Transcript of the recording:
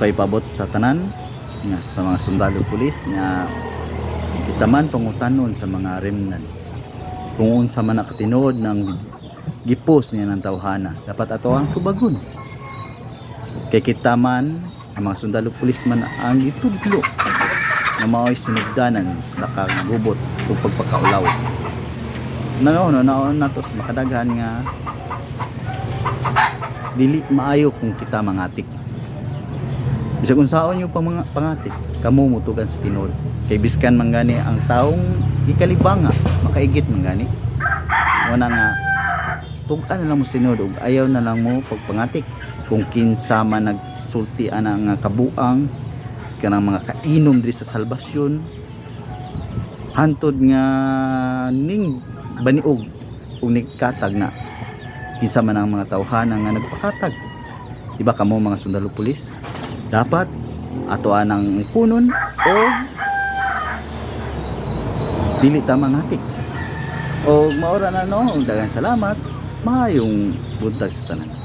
kay pabot sa tanan nga sa mga sundalo pulis nga kita man pangutanon sa mga remnant kung unsa man nakatinuod ng gipos niya ng tawhana dapat ato ang tubagon. Kay kita man ang mga sundalo pulis man ang gitudlo na mao'y sinugdanan sa kagubot o pagpakaulaw. Na no, no, natos makadaghan nga dili maayo kung kita mangatik Bisa kung saon yung pang pangatik, kamo mutugan sa tinod. Kay biskan mangani ang taong ikalibanga, makaigit mangani. Wala nga tugan na lang mo sinod ug ayaw na lang mo pagpangatik. Kung kinsa man nagsulti ana kabuang kanang mga kainom diri sa salbasyon hantod nga ning baniog ug nigkatag na kinsa man mga tawhana nga nagpakatag Diba kamo mga sundalo pulis? Dapat ato anang kunon o dili ta mangatik. O maura na no, dagang salamat. Maayong buntag sa tanan.